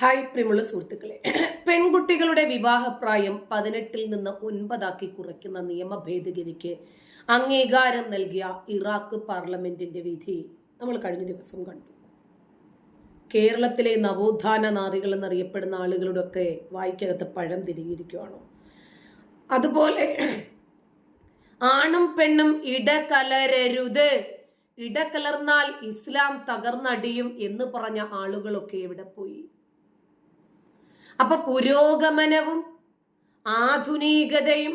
Hi പ്രിയമുള്ള സുഹൃത്തുക്കളെ. പെൺകുട്ടികളുടെ വിവാഹപ്രായം പതിനെട്ടിൽ നിന്ന് ഒൻപതാക്കി കുറയ്ക്കുന്ന നിയമ ഭേദഗതിക്ക് അംഗീകാരം നൽകിയ ഇറാഖ് പാർലമെന്റിന്റെ വിധി നമ്മൾ കഴിഞ്ഞ ദിവസം കണ്ടു. കേരളത്തിലെ നവോത്ഥാന നാറികൾ എന്നറിയപ്പെടുന്ന ആളുകളുടെയൊക്കെ വായിക്കകത്ത് പഴം തിരികിയിരിക്കുകയാണോ അതുപോലെ ആണും പെണ്ണും ഇടകലരരുത്. ഇടകലർന്നാൽ ഇസ്ലാം തകർന്നടിയും എന്ന് പറഞ്ഞ ആളുകളൊക്കെ ഇവിടെ പോയി? അപ്പൊ പുരോഗമനവും ആധുനികതയും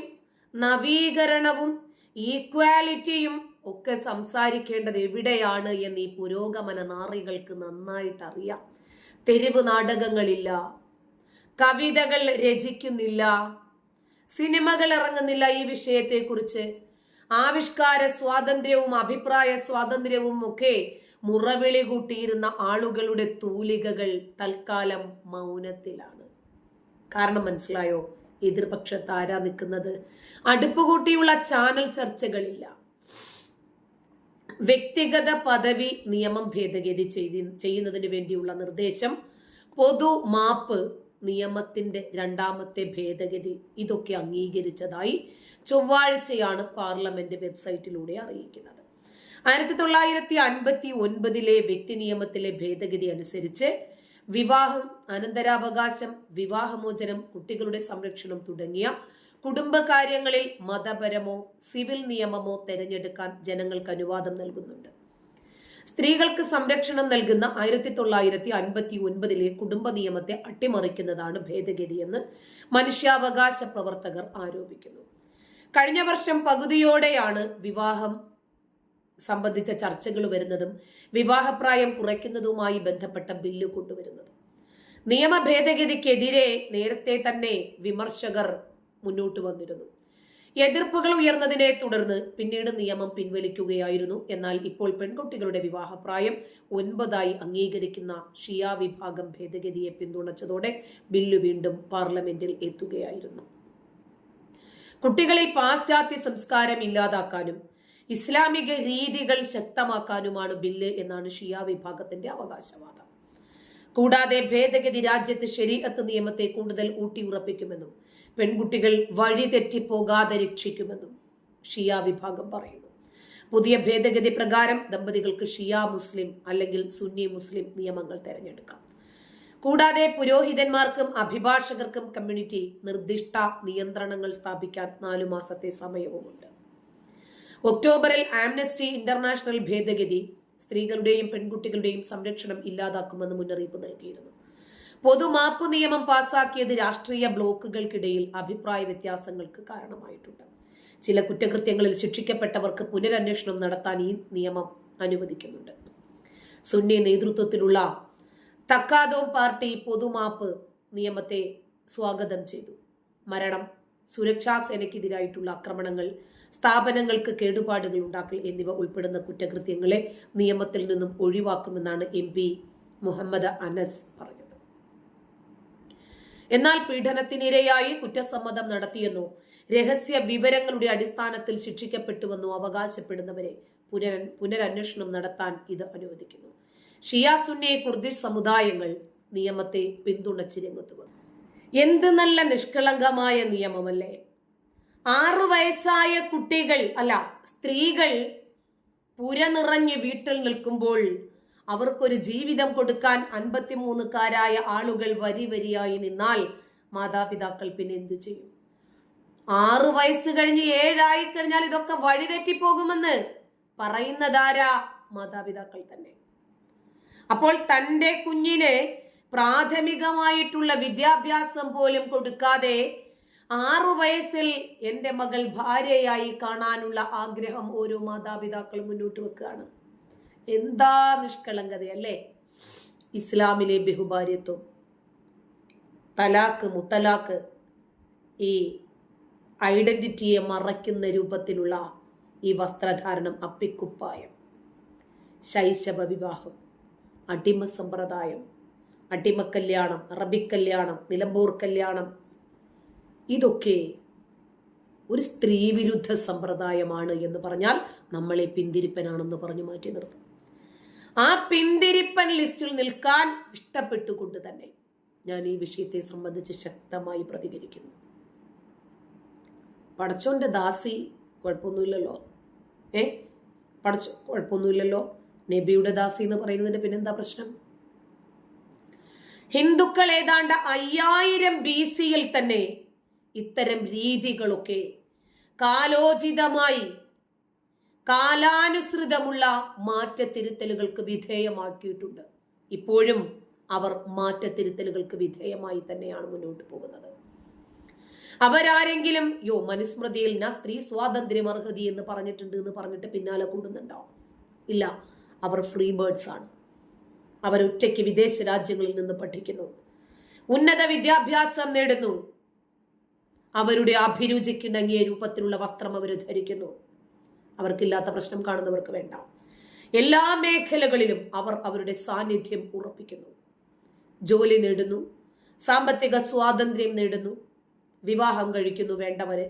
നവീകരണവും ഈക്വാലിറ്റിയും ഒക്കെ സംസാരിക്കേണ്ടത് എവിടെയാണ് എന്ന് ഈ പുരോഗമന നാറികൾക്ക് നന്നായിട്ട് അറിയാം തെരുവ് നാടകങ്ങളില്ല കവിതകൾ രചിക്കുന്നില്ല സിനിമകൾ ഇറങ്ങുന്നില്ല ഈ വിഷയത്തെക്കുറിച്ച്. ആവിഷ്കാര സ്വാതന്ത്ര്യവും അഭിപ്രായ സ്വാതന്ത്ര്യവും ഒക്കെ മുറവിളി കൂട്ടിയിരുന്ന ആളുകളുടെ തൂലികകൾ തൽക്കാലം മൗനത്തിലാണ്. കാരണം മനസ്സിലായോ? എതിർപക്ഷത്ത് ആരാ നിൽക്കുന്നത്? അടുപ്പ് കൂട്ടിയുള്ള ചാനൽ ചർച്ചകളില്ല. വ്യക്തിഗത പദവി നിയമം ഭേദഗതി ചെയ്തി ചെയ്യുന്നതിന് വേണ്ടിയുള്ള നിർദ്ദേശം പൊതു മാപ്പ് നിയമത്തിന്റെ രണ്ടാമത്തെ ഭേദഗതി. ഇതൊക്കെ അംഗീകരിച്ചതായി ചൊവ്വാഴ്ചയാണ് പാർലമെന്റ് വെബ്സൈറ്റിലൂടെ അറിയിക്കുന്നത്. ആയിരത്തി തൊള്ളായിരത്തി അൻപത്തി ഒൻപതിലെ വ്യക്തി നിയമത്തിലെ ഭേദഗതി അനുസരിച്ച് വിവാഹം അനന്തരാവകാശം വിവാഹമോചനം കുട്ടികളുടെ സംരക്ഷണം തുടങ്ങിയ കുടുംബകാര്യങ്ങളിൽ മതപരമോ സിവിൽ നിയമമോ തെരഞ്ഞെടുക്കാൻ ജനങ്ങൾക്ക് അനുവാദം നൽകുന്നുണ്ട്. സ്ത്രീകൾക്ക് സംരക്ഷണം നൽകുന്ന ആയിരത്തി തൊള്ളായിരത്തി അൻപത്തി ഒൻപതിലെ കുടുംബ നിയമത്തെ അട്ടിമറിക്കുന്നതാണ് ഭേദഗതിയെന്ന് മനുഷ്യാവകാശ പ്രവർത്തകർ ആരോപിക്കുന്നു. കഴിഞ്ഞ വർഷം പകുതിയോടെയാണ് വിവാഹം സംബന്ധിച്ച ചർച്ചകൾ വരുന്നതും വിവാഹപ്രായം കുറയ്ക്കുന്നതുമായി ബന്ധപ്പെട്ട ബില്ല് കൊണ്ടുവരുന്നത്. നിയമ ഭേദഗതിക്കെതിരെ നേരത്തെ തന്നെ വിമർശകർ മുന്നോട്ട് വന്നിരുന്നു. എതിർപ്പുകൾ ഉയർന്നതിനെ തുടർന്ന് പിന്നീട് നിയമം പിൻവലിക്കുകയായിരുന്നു. എന്നാൽ ഇപ്പോൾ പെൺകുട്ടികളുടെ വിവാഹപ്രായം ഒൻപതായി അംഗീകരിക്കുന്ന ഷിയ വിഭാഗം ഭേദഗതിയെ പിന്തുണച്ചതോടെ ബില്ല് വീണ്ടും പാർലമെന്റിൽ എത്തുകയായിരുന്നു. കുട്ടികളിൽ പാശ്ചാത്യ സംസ്കാരം ഇല്ലാതാക്കാനും ഇസ്ലാമിക രീതികൾ ശക്തമാക്കാനുമാണ് ബില്ല് എന്നാണ് ഷിയ വിഭാഗത്തിന്റെ അവകാശവാദം. കൂടാതെ ഭേദഗതി രാജ്യത്ത് ശരീഅത്ത് നിയമത്തെ കൂടുതൽ ഊട്ടിയുറപ്പിക്കുമെന്നും പെൺകുട്ടികൾ വഴിതെറ്റിപ്പോകാതെ രക്ഷിക്കുമെന്നും ഷിയ വിഭാഗം പറയുന്നു. പുതിയ ഭേദഗതി പ്രകാരം ദമ്പതികൾക്ക് ഷിയ മുസ്ലിം അല്ലെങ്കിൽ സുന്നി മുസ്ലിം നിയമങ്ങൾ തെരഞ്ഞെടുക്കാം. കൂടാതെ പുരോഹിതന്മാർക്കും അഭിഭാഷകർക്കും കമ്മ്യൂണിറ്റി നിർദ്ദിഷ്ട നിയന്ത്രണങ്ങൾ സ്ഥാപിക്കാൻ നാലു മാസത്തെ സമയവുമുണ്ട്. ഒക്ടോബറിൽ ആംനസ്റ്റി ഇന്റർനാഷണൽ ഭേദഗതി സ്ത്രീകളുടെയും പെൺകുട്ടികളുടെയും സംരക്ഷണം ഇല്ലാതാക്കുമെന്ന് മുന്നറിയിപ്പ് നൽകിയിരുന്നു. പൊതുമാപ്പ് നിയമം പാസാക്കിയത് രാഷ്ട്രീയ ബ്ലോക്കുകൾക്കിടയിൽ അഭിപ്രായ വ്യത്യാസങ്ങൾക്ക് കാരണമായിട്ടുണ്ട്. ചില കുറ്റകൃത്യങ്ങളിൽ ശിക്ഷിക്കപ്പെട്ടവർക്ക് പുനരന്വേഷണം നടത്താൻ ഈ നിയമം അനുവദിക്കുന്നുണ്ട്. സുന്നി നേതൃത്വത്തിലുള്ള തക്കാദോം പാർട്ടി പൊതുമാപ്പ് നിയമത്തെ സ്വാഗതം ചെയ്തു. മരണം സുരക്ഷാ സേനയ്ക്കെതിരായിട്ടുള്ള ആക്രമണങ്ങൾ സ്ഥാപനങ്ങൾക്ക് കേടുപാടുകൾ ഉണ്ടാക്കൽ എന്നിവ ഉൾപ്പെടുന്ന കുറ്റകൃത്യങ്ങളെ നിയമത്തിൽ നിന്നും ഒഴിവാക്കുമെന്നാണ് എം പി മുഹമ്മദ് അനസ് പറഞ്ഞത്. എന്നാൽ പീഡനത്തിനിരയായി കുറ്റസമ്മതം നടത്തിയെന്നോ രഹസ്യ വിവരങ്ങളുടെ അടിസ്ഥാനത്തിൽ ശിക്ഷിക്കപ്പെട്ടുവെന്നോ അവകാശപ്പെടുന്നവരെ പുനര പുനരന്വേഷണം നടത്താൻ ഇത് അനുവദിക്കുന്നു. ഷിയാസുന്നെ സുന്നി കുർദിഷ് സമുദായങ്ങൾ നിയമത്തെ പിന്തുണച്ച് രംഗത്ത് വന്നു. എന്ത് നല്ല നിഷ്കളങ്കമായ നിയമമല്ലേ? ആറു വയസ്സായ കുട്ടികൾ അല്ല സ്ത്രീകൾ പുര നിറഞ്ഞ് വീട്ടിൽ നിൽക്കുമ്പോൾ അവർക്കൊരു ജീവിതം കൊടുക്കാൻ അൻപത്തിമൂന്നുകാരായ ആളുകൾ വരി വരിയായി നിന്നാൽ മാതാപിതാക്കൾ പിന്നെ എന്തു ചെയ്യും? ആറു വയസ്സ് കഴിഞ്ഞ് ഏഴായി കഴിഞ്ഞാൽ ഇതൊക്കെ വഴിതെറ്റിപ്പോകുമെന്ന് പറയുന്നതാരാ? മാതാപിതാക്കൾ തന്നെ. അപ്പോൾ തന്റെ കുഞ്ഞിന് പ്രാഥമികമായിട്ടുള്ള വിദ്യാഭ്യാസം പോലും കൊടുക്കാതെ ആറു വയസ്സിൽ എന്റെ മകൾ ഭാര്യയായി കാണാനുള്ള ആഗ്രഹം ഓരോ മാതാപിതാക്കളും മുന്നോട്ട് വെക്കുകയാണ്. എന്താ നിഷ്കളങ്കതയല്ലേ? ഇസ്ലാമിലെ ബഹുഭാര്യത്വം. തലാക്ക് മുത്തലാക്ക് ഈ ഐഡന്റിറ്റിയെ മറയ്ക്കുന്ന രൂപത്തിലുള്ള ഈ വസ്ത്രധാരണം അപ്പിക്കുപ്പായം ശൈശവ വിവാഹം അടിമ സമ്പ്രദായം അടിമക്കല്യാണം അറബിക്കല്യാണം നിലമ്പൂർ കല്യാണം ഇതൊക്കെ ഒരു സ്ത്രീ വിരുദ്ധ സമ്പ്രദായമാണ് എന്ന് പറഞ്ഞാൽ നമ്മളെ പിന്തിരിപ്പനാണെന്ന് പറഞ്ഞു മാറ്റി നിർത്തും. ആ പിന്തിരിപ്പൻ ലിസ്റ്റിൽ നിൽക്കാൻ ഇഷ്ടപ്പെട്ടുകൊണ്ട് തന്നെ ഞാൻ ഈ വിഷയത്തെ സംബന്ധിച്ച് ശക്തമായി പ്രതികരിക്കുന്നു. പടച്ചോന്റെ ദാസി കുഴപ്പമൊന്നുമില്ലല്ലോ. ഏ? പടച്ചോ കുഴപ്പമൊന്നുമില്ലല്ലോ. നബിയുടെ ദാസി എന്ന് പറയുന്നതിന് പിന്നെന്താ പ്രശ്നം? ഹിന്ദുക്കൾ ഏതാണ്ട് അയ്യായിരം ബി സിയിൽ തന്നെ ഇത്തരം രീതികളൊക്കെ കാലോചിതമായി കാലാനുസൃതമുള്ള മാറ്റത്തിരുത്തലുകൾക്ക് വിധേയമാക്കിയിട്ടുണ്ട്. ഇപ്പോഴും അവർ മാറ്റത്തിരുത്തലുകൾക്ക് വിധേയമായി തന്നെയാണ് മുന്നോട്ട് പോകുന്നത്. അവരാരെങ്കിലും യോ മനുസ്മൃതിയിൽ ന സ്ത്രീ സ്വാതന്ത്ര്യം അർഹതി എന്ന് പറഞ്ഞിട്ടുണ്ട് എന്ന് പറഞ്ഞിട്ട് പിന്നാലെ കൂടുന്നുണ്ടോ? ഇല്ല. അവർ ഫ്രീ ബേർഡ്സ് ആണ്. അവരൊറ്റയ്ക്ക് വിദേശ രാജ്യങ്ങളിൽ നിന്ന് പഠിക്കുന്നു. ഉന്നത വിദ്യാഭ്യാസം നേടുന്നു. അവരുടെ അഭിരുചിക്കിണങ്ങിയ രൂപത്തിലുള്ള വസ്ത്രം അവർ ധരിക്കുന്നു. അവർക്കില്ലാത്ത പ്രശ്നം കാണുന്നവർക്ക് വേണ്ട. എല്ലാ മേഖലകളിലും അവർ അവരുടെ സാന്നിധ്യം ഉറപ്പിക്കുന്നു. ജോലി നേടുന്നു. സാമ്പത്തിക സ്വാതന്ത്ര്യം നേടുന്നു. വിവാഹം കഴിക്കുന്നു വേണ്ടവര്.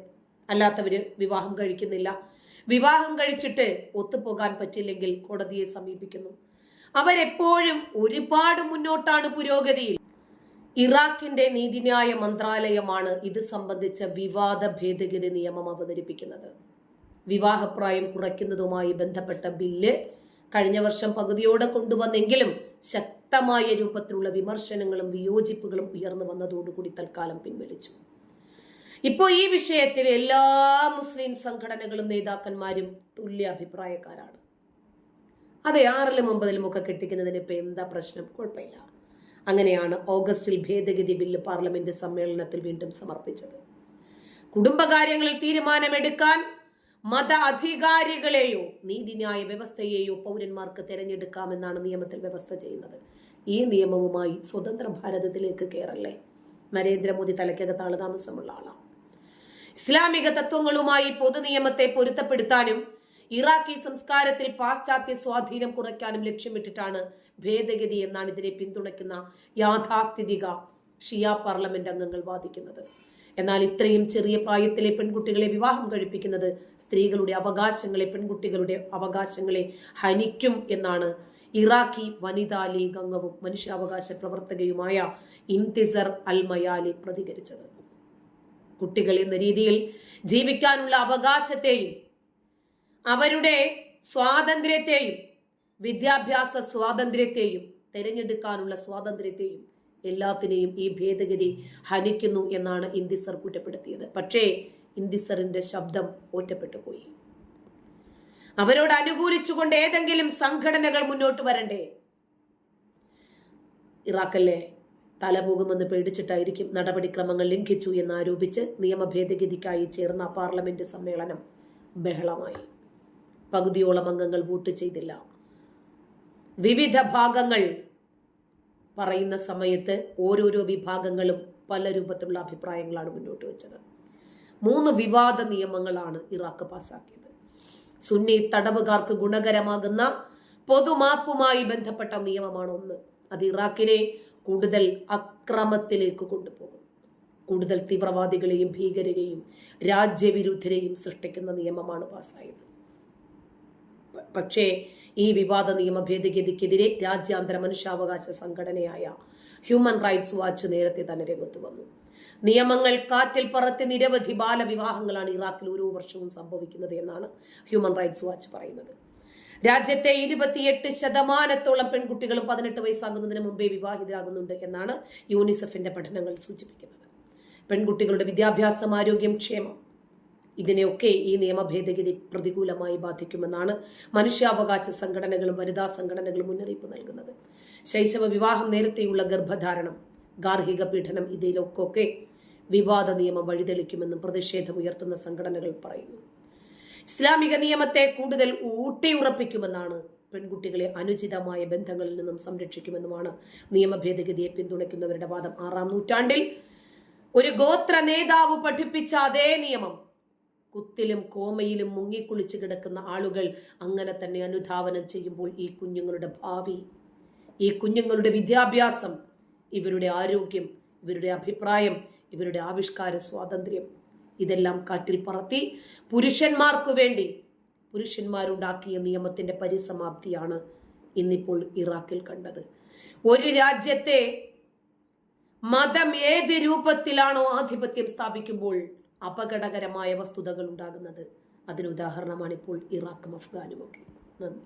അല്ലാത്തവര് വിവാഹം കഴിക്കുന്നില്ല. വിവാഹം കഴിച്ചിട്ട് ഒത്തുപോകാൻ പറ്റില്ലെങ്കിൽ കോടതിയെ സമീപിക്കുന്നു. അവരെപ്പോഴും ഒരുപാട് മുന്നോട്ടാണ് പുരോഗതിയിൽ. ഇറാഖിന്റെ നീതിന്യായ മന്ത്രാലയമാണ് ഇത് സംബന്ധിച്ച വിവാദ ഭേദഗതി നിയമം അവതരിപ്പിക്കുന്നത്. വിവാഹപ്രായം കുറയ്ക്കുന്നതുമായി ബന്ധപ്പെട്ട ബില്ല് കഴിഞ്ഞ വർഷം പകുതിയോടെ കൊണ്ടുവന്നെങ്കിലും ശക്തമായ രൂപത്തിലുള്ള വിമർശനങ്ങളും വിയോജിപ്പുകളും ഉയർന്നു വന്നതോടുകൂടി തൽക്കാലം പിൻവലിച്ചു. ഇപ്പോൾ ഈ വിഷയത്തിൽ എല്ലാ മുസ്ലിം സംഘടനകളും നേതാക്കന്മാരും തുല്യ അഭിപ്രായക്കാരാണ്. അതെ ആറിലും ഒമ്പതിലും ഒക്കെ കെട്ടിക്കുന്നതിന് ഇപ്പം എന്താ പ്രശ്നം? കുഴപ്പമില്ല. അങ്ങനെയാണ് ഓഗസ്റ്റിൽ ഭേദഗതി ബില്ല് പാർലമെന്റ് സമ്മേളനത്തിൽ വീണ്ടും സമർപ്പിച്ചത്. കുടുംബകാര്യങ്ങളിൽ തീരുമാനമെടുക്കാൻ മത അധികാരികളെയോ നീതിന്യായ വ്യവസ്ഥയെയോ പൗരന്മാർക്ക് തിരഞ്ഞെടുക്കാമെന്നാണ് നിയമത്തിൽ വ്യവസ്ഥ ചെയ്യുന്നത്. ഈ നിയമവുമായി സ്വതന്ത്ര ഭാരതത്തിലേക്ക് കയറല്ലേ നരേന്ദ്രമോദി തലയ്ക്കകത്ത് താമസമുള്ള ആളാണ് ഇസ്ലാമിക തത്വങ്ങളുമായി പൊതുനിയമത്തെ പൊരുത്തപ്പെടുത്താനും ഇറാഖി സംസ്കാരത്തിൽ പാശ്ചാത്യ സ്വാധീനം കുറയ്ക്കാനും ലക്ഷ്യമിട്ടിട്ടാണ് ഭേദഗതി എന്നാണ് ഇതിനെ പിന്തുണയ്ക്കുന്ന യാഥാസ്ഥിതിക ഷിയ പാർലമെന്റ് അംഗങ്ങൾ വാദിക്കുന്നത്. എന്നാൽ ഇത്രയും ചെറിയ പ്രായത്തിലെ പെൺകുട്ടികളെ വിവാഹം കഴിപ്പിക്കുന്നത് സ്ത്രീകളുടെ അവകാശങ്ങളെ പെൺകുട്ടികളുടെ അവകാശങ്ങളെ ഹനിക്കും എന്നാണ് ഇറാഖി വനിതാ ലീഗ് അംഗവും മനുഷ്യാവകാശ പ്രവർത്തകയുമായ ഇൻതിസർ അൽ മയാലി പ്രതികരിച്ചത്. കുട്ടികൾ എന്ന രീതിയിൽ ജീവിക്കാനുള്ള അവകാശത്തെയും അവരുടെ സ്വാതന്ത്ര്യത്തെയും വിദ്യാഭ്യാസ സ്വാതന്ത്ര്യത്തെയും തിരഞ്ഞെടുക്കാനുള്ള സ്വാതന്ത്ര്യത്തെയും എല്ലാത്തിനെയും ഈ ഭേദഗതി ഹനിക്കുന്നു എന്നാണ് ഇന്ദിസർ കുറ്റപ്പെടുത്തിയത്. പക്ഷേ ഇന്ദിസറിന്റെ ശബ്ദം ഒറ്റപ്പെട്ടു പോയി. അവരോട് അനുകൂലിച്ചുകൊണ്ട് ഏതെങ്കിലും സംഘടനകൾ മുന്നോട്ട് വരണ്ടേ? ഇറാഖല്ലേ തല പോകുമെന്ന് പേടിച്ചിട്ടായിരിക്കും നടപടിക്രമങ്ങൾ ലംഘിച്ചു എന്നാരോപിച്ച് നിയമ ഭേദഗതിക്കായി ചേർന്ന പാർലമെന്റ് സമ്മേളനം ബഹളമായി. പകുതിയോളം അംഗങ്ങൾ വോട്ട് ചെയ്തില്ല. വിവിധ ഭാഗങ്ങൾ പറയുന്ന സമയത്ത് ഓരോരോ വിഭാഗങ്ങളും പല രൂപത്തിലുള്ള അഭിപ്രായങ്ങളാണ് മുന്നോട്ട് വെച്ചത്. മൂന്ന് വിവാദ നിയമങ്ങളാണ് ഇറാഖ് പാസാക്കിയത്. സുന്നി തടവുകാർക്ക് ഗുണകരമാകുന്ന പൊതുമാപ്പുമായി ബന്ധപ്പെട്ട നിയമമാണ് ഒന്ന്. അത് ഇറാഖിനെ കൂടുതൽ അക്രമത്തിലേക്ക് കൊണ്ടുപോകും. കൂടുതൽ തീവ്രവാദികളെയും ഭീകരരെയും രാജ്യവിരുദ്ധരെയും സൃഷ്ടിക്കുന്ന നിയമമാണ് പാസ്സായത് പക്ഷേ ഈ വിവാദ നിയമ ഭേദഗതിക്കെതിരെ രാജ്യാന്തര മനുഷ്യാവകാശ സംഘടനയായ ഹ്യൂമൻ റൈറ്റ്സ് വാച്ച് നേരത്തെ തന്നെ രംഗത്ത് വന്നു. നിയമങ്ങൾ കാറ്റിൽ പറത്തി നിരവധി ബാലവിവാഹങ്ങളാണ് ഇറാഖിൽ ഓരോ വർഷവും സംഭവിക്കുന്നത് എന്നാണ് ഹ്യൂമൻ റൈറ്റ്സ് വാച്ച് പറയുന്നത്. രാജ്യത്തെ ഇരുപത്തിയെട്ട് ശതമാനത്തോളം പെൺകുട്ടികളും പതിനെട്ട് വയസ്സാകുന്നതിന് മുമ്പേ വിവാഹിതരാകുന്നുണ്ട് എന്നാണ് യൂണിസെഫിന്റെ പഠനങ്ങൾ സൂചിപ്പിക്കുന്നത്. പെൺകുട്ടികളുടെ വിദ്യാഭ്യാസം ആരോഗ്യം ക്ഷേമം ഇതിനെയൊക്കെ ഈ നിയമ ഭേദഗതി പ്രതികൂലമായി ബാധിക്കുമെന്നാണ് മനുഷ്യാവകാശ സംഘടനകളും വനിതാ സംഘടനകളും മുന്നറിയിപ്പ് നൽകുന്നത്. ശൈശവ വിവാഹം നേരത്തെയുള്ള ഗർഭധാരണം ഗാർഹിക പീഡനം ഇതിലൊക്കെ വിവാദ നിയമം വഴിതെളിക്കുമെന്നും പ്രതിഷേധമുയർത്തുന്ന സംഘടനകൾ പറയുന്നു. ഇസ്ലാമിക നിയമത്തെ കൂടുതൽ ഊട്ടിയുറപ്പിക്കുമെന്നാണ് പെൺകുട്ടികളെ അനുചിതമായ ബന്ധങ്ങളിൽ നിന്നും സംരക്ഷിക്കുമെന്നുമാണ് നിയമ ഭേദഗതിയെ പിന്തുണയ്ക്കുന്നവരുടെ വാദം. ആറാം നൂറ്റാണ്ടിൽ ഒരു ഗോത്ര നേതാവ് പഠിപ്പിച്ച അതേ നിയമം കുത്തിലും കോമയിലും മുങ്ങിക്കുളിച്ച് കിടക്കുന്ന ആളുകൾ അങ്ങനെ തന്നെ അനുധാവനം ചെയ്യുമ്പോൾ ഈ കുഞ്ഞുങ്ങളുടെ ഭാവി ഈ കുഞ്ഞുങ്ങളുടെ വിദ്യാഭ്യാസം ഇവരുടെ ആരോഗ്യം ഇവരുടെ അഭിപ്രായം ഇവരുടെ ആവിഷ്കാര സ്വാതന്ത്ര്യം ഇതെല്ലാം കാറ്റിൽ പറത്തി പുരുഷന്മാർക്ക് വേണ്ടി പുരുഷന്മാരുണ്ടാക്കിയ നിയമത്തിന്റെ പരിസമാപ്തിയാണ് ഇന്നിപ്പോൾ ഇറാഖിൽ കണ്ടത്. ഒരു രാജ്യത്തെ മതം ഏത് രൂപത്തിലാണോ ആധിപത്യം സ്ഥാപിക്കുമ്പോൾ അപകടകരമായ വസ്തുതകൾ ഉണ്ടാകുന്നത്. അതിന് ഉദാഹരണമാണ് ഇപ്പോൾ ഇറാഖും അഫ്ഗാനുമൊക്കെ. നന്ദി.